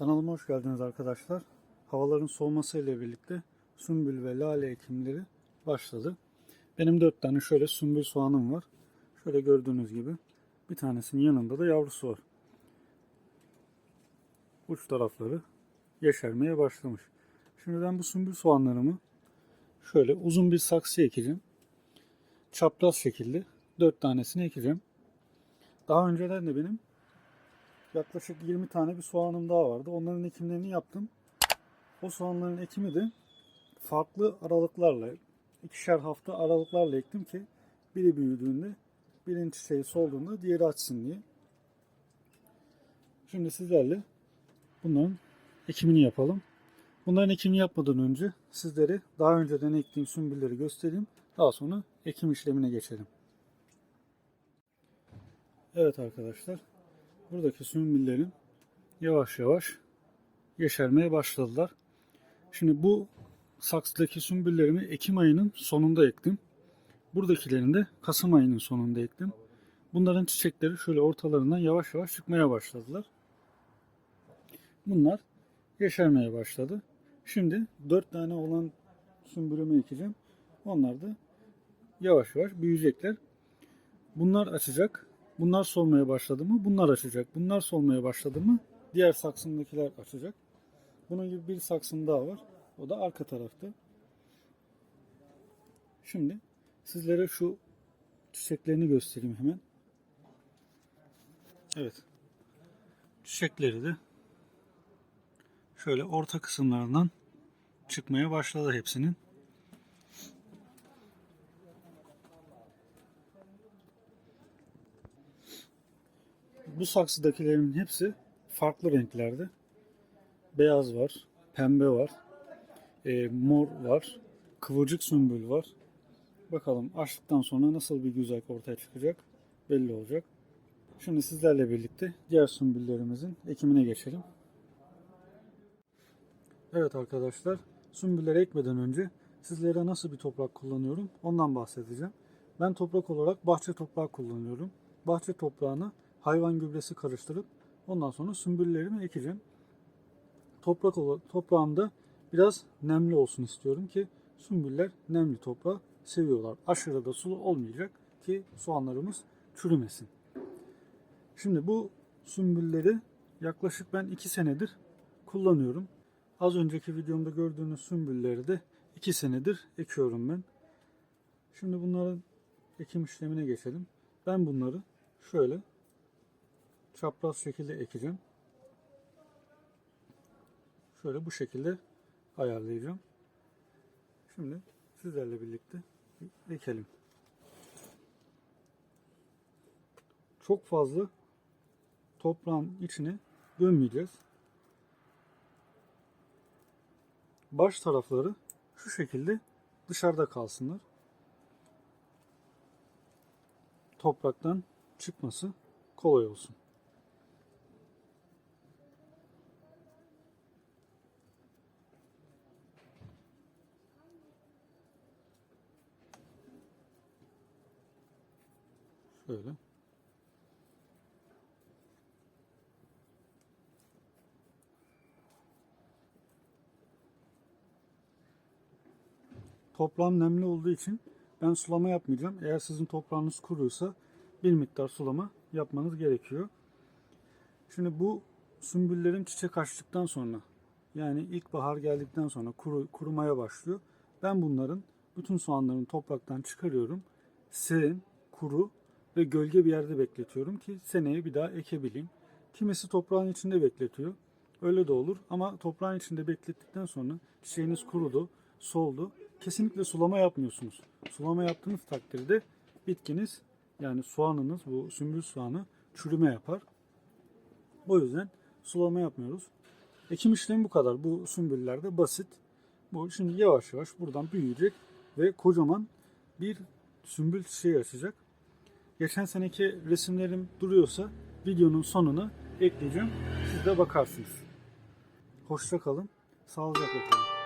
hoş geldiniz arkadaşlar. Havaların soğuması ile birlikte sümbül ve lale ekimleri başladı. Benim dört tane şöyle sümbül soğanım var. Şöyle gördüğünüz gibi bir tanesinin yanında da yavrusu var. Uç tarafları yeşermeye başlamış. Şimdi ben bu sümbül soğanlarımı şöyle uzun bir saksı ekeceğim. Çapraz şekilde dört tanesini ekeceğim. Daha önceden de benim yaklaşık 20 tane bir soğanım daha vardı. Onların ekimlerini yaptım. O soğanların ekimi de farklı aralıklarla, ikişer hafta aralıklarla ektim ki biri büyüdüğünde, birinin çiçeği solduğunda diğeri açsın diye. Şimdi sizlerle bunların ekimini yapalım. Bunların ekimini yapmadan önce sizlere daha önceden ektiğim sümbülleri göstereyim. Daha sonra ekim işlemine geçelim. Evet arkadaşlar. Buradaki sümbüllerin yavaş yavaş yeşermeye başladılar. Şimdi bu saksıdaki sümbüllerimi Ekim ayının sonunda ektim. Buradakilerini de Kasım ayının sonunda ektim. Bunların çiçekleri şöyle ortalarından yavaş yavaş çıkmaya başladılar. Bunlar yeşermeye başladı. Şimdi 4 tane olan sümbülümü ekeceğim. Onlar da yavaş yavaş büyüyecekler. Bunlar açacak. Bunlar solmaya başladı mı? Bunlar açacak. Bunlar solmaya başladı mı? Diğer saksımdakiler açacak. Bunun gibi bir saksım daha var. O da arka tarafta. Şimdi sizlere şu çiçeklerini göstereyim hemen. Evet. Çiçekleri de şöyle orta kısımlarından çıkmaya başladı hepsinin. Bu saksıdakilerin hepsi farklı renklerde. Beyaz var, pembe var, e, mor var, kıvırcık sümbül var. Bakalım açtıktan sonra nasıl bir güzellik ortaya çıkacak belli olacak. Şimdi sizlerle birlikte diğer sümbüllerimizin ekimine geçelim. Evet arkadaşlar, sümbülleri ekmeden önce sizlere nasıl bir toprak kullanıyorum ondan bahsedeceğim. Ben toprak olarak bahçe toprağı kullanıyorum. Bahçe toprağına hayvan gübresi karıştırıp ondan sonra sümbüllerimi ekeceğim. Toprak toprağımda biraz nemli olsun istiyorum ki sümbüller nemli toprağı seviyorlar. Aşırı da sulu olmayacak ki soğanlarımız çürümesin. Şimdi bu sümbülleri yaklaşık ben 2 senedir kullanıyorum. Az önceki videomda gördüğünüz sümbülleri de 2 senedir ekiyorum ben. Şimdi bunların ekim işlemine geçelim. Ben bunları şöyle çapraz şekilde ekeceğim. Şöyle bu şekilde ayarlayacağım. Şimdi sizlerle birlikte ekelim. Çok fazla toprağın içine gömmeyeceğiz. Baş tarafları şu şekilde dışarıda kalsınlar. Topraktan çıkması kolay olsun. Şöyle. Toprağım nemli olduğu için ben sulama yapmayacağım. Eğer sizin toprağınız kuruysa bir miktar sulama yapmanız gerekiyor. Şimdi bu sümbüllerin çiçek açtıktan sonra yani ilkbahar geldikten sonra kuru, kurumaya başlıyor. Ben bunların bütün soğanların topraktan çıkarıyorum. Serin, kuru ve gölge bir yerde bekletiyorum ki seneye bir daha ekebileyim. Kimisi toprağın içinde bekletiyor. Öyle de olur ama toprağın içinde beklettikten sonra çiçeğiniz kurudu, soldu. Kesinlikle sulama yapmıyorsunuz. Sulama yaptığınız takdirde bitkiniz yani soğanınız bu sümbül soğanı çürüme yapar. O yüzden sulama yapmıyoruz. Ekim işlemi bu kadar. Bu sümbüller de basit. Bu şimdi yavaş yavaş buradan büyüyecek ve kocaman bir sümbül çiçeği açacak. Geçen seneki resimlerim duruyorsa videonun sonuna ekleyeceğim. Siz de bakarsınız. Hoşça kalın. Sağlıcakla kalın.